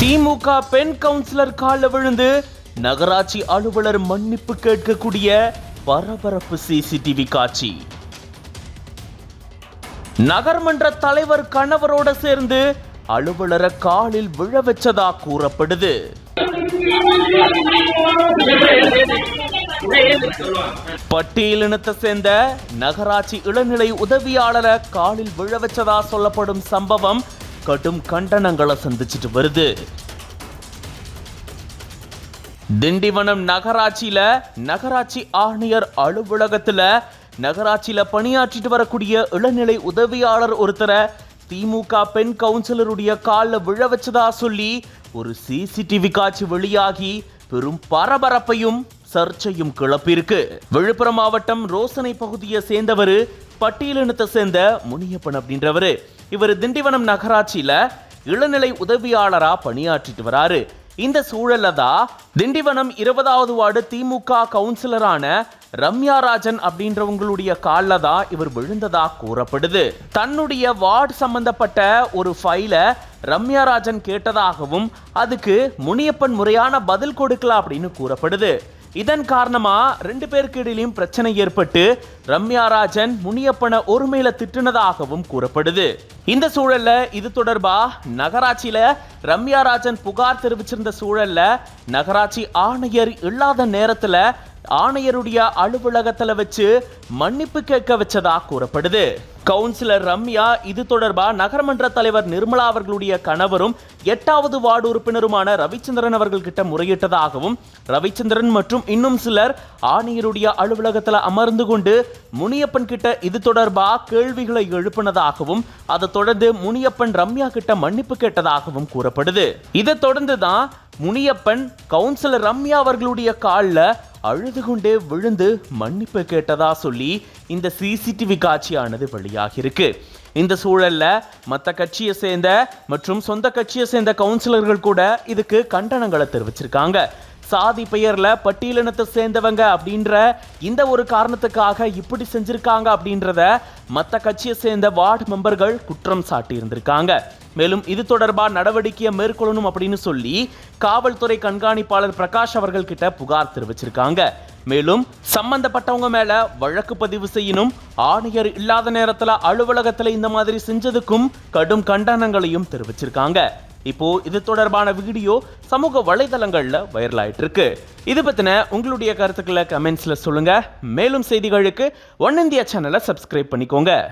திமுக பெண் கவுன்சிலர் கால விழுந்து நகராட்சி அலுவலர் மன்னிப்பு கேட்கக்கூடிய பரபரப்பு சிசிடிவி காட்சி. நகர்மன்ற தலைவர் கணவரோட சேர்ந்து அலுவலரை காலில் விழ வச்சதா கூறப்படுது. பட்டியலினத்தை சேர்ந்த நகராட்சி இளநிலை உதவியாளரை காலில் விழ வச்சதா சொல்லப்படும் சம்பவம் கடும் கண்டனங்களை சந்திச்சிட்டு வருது. திண்டிவனம் நகராட்சியில நகராட்சி ஆணையர் அலுவலகத்துல நகராட்சியில பணியாற்றிட்டு வரக்கூடிய இளநிலை உதவியாளர் ஒருத்தரை திமுக பெண் கவுன்சிலருடைய காலில் விழ வச்சதா சொல்லி ஒரு சிசிடிவி காட்சி வெளியாகி பெரும் பரபரப்பையும் சர்ச்சையும் கிளப்பியிருக்கு. விழுப்புரம் மாவட்டம் ரோசனை பகுதியை சேர்ந்தவர் பட்டியலினத்தை சேர்ந்த முனியப்பன் அப்படின்றவரு. இவர் திண்டிவனம் நகராட்சியில இளநிலை உதவியாளரா பணியாற்றிட்டு வராரு. இந்த சூழல்ல தான் திண்டிவனம் இருபதாவது வார்டு திமுக கவுன்சிலரான ரம்யா ராஜன் அப்படின்றவங்களுடைய காலில் தான் இவர் விழுந்ததா கூறப்படுது. தன்னுடைய வார்டு சம்பந்தப்பட்ட ஒரு ஃபைலை ரம்யா ராஜன் கேட்டதாகவும் அதுக்கு முனியப்பன் முறையான பதில் கொடுக்கல அப்படின்னு கூறப்படுது. இதன் காரணமா ரெண்டு பேருக்கு இடையிலும் பிரச்சனை ஏற்பட்டு ரம்யா ராஜன் முனியப்பனை ஒருமையில திட்டுனதாகவும் கூறப்படுது. இந்த சூழல்ல இது தொடர்பா நகராட்சியில ரம்யா ராஜன் புகார் தெரிவிச்சிருந்த சூழல்ல நகராட்சி ஆணையர் இல்லாத நேரத்துல ஆணையருடைய அலுவலகத்தில் வச்சு மன்னிப்பு கேட்க வச்சதா கூறப்படுது. கவுன்சிலர் ரம்யா இது தொடர்பாக நகரமன்ற தலைவர் நிர்மலா அவர்களுடைய கணவரும் எட்டாவது வார்டு உறுப்பினருமான ரவிச்சந்திரன் அவர்கள்கிட்ட முறையிட்டதாகவும் ரவிச்சந்திரன் மற்றும் இன்னும் சிலர் ஆணையருடைய அலுவலகத்தில் அமர்ந்து கொண்டு முனியப்பன் கிட்ட இது தொடர்பாக கேள்விகளை எழுப்பினதாகவும் அதை தொடர்ந்து முனியப்பன் ரம்யா கிட்ட மன்னிப்பு கேட்டதாகவும் கூறப்படுது. இதை தொடர்ந்து தான் முனியப்பன் கவுன்சிலர் ரம்யா அவர்களுடைய காலில் அழுது கொண்டே விழுந்து மன்னிப்பு கேட்டதா சொல்லி இந்த சிசிடிவி காட்சியானது வெளியாகியிருக்கு. இந்த சூழல்ல மற்ற கட்சியை சேர்ந்த மற்றும் சொந்த கட்சியை சேர்ந்த கவுன்சிலர்கள் கூட இதுக்கு கண்டனங்களை தெரிவிச்சிருக்காங்க. சாதி பெயர்ல பட்டியலினத்தை சேர்ந்தவங்க அப்படின்ற இந்த ஒரு காரணத்துக்காக இப்படி செஞ்சிருக்காங்க அப்படின்றத மற்ற கட்சியை சேர்ந்த வார்டு மெம்பர்கள் குற்றம் சாட்டி இருந்திருக்காங்க மேலும் இது தொடர்பாக நடவடிக்கையை மேற்கொள்ளணும் அப்படின்னு சொல்லி காவல்துறை கண்காணிப்பாளர் பிரகாஷ் அவர்கள் கிட்ட புகார் தெரிவிச்சிருக்காங்க. மேலும் சம்பந்தப்பட்டவங்க மேல வழக்கு பதிவு செய்யணும் ஆணையர் இல்லாத நேரத்துல அலுவலகத்துல இந்த மாதிரி செஞ்சதுக்கும் கடும் கண்டனங்களையும் தெரிவிச்சிருக்காங்க. இப்போ இது தொடர்பான வீடியோ சமூக வலைதளங்களில் வைரல் ஆயிட்டு இருக்கு இது பத்தின உங்களுடைய கருத்துக்களை கமெண்ட்ஸ்ல சொல்லுங்க. மேலும் செய்திகளுக்கு ஒன் இந்தியா சேனலை சப்ஸ்கிரைப் பண்ணிக்கோங்க.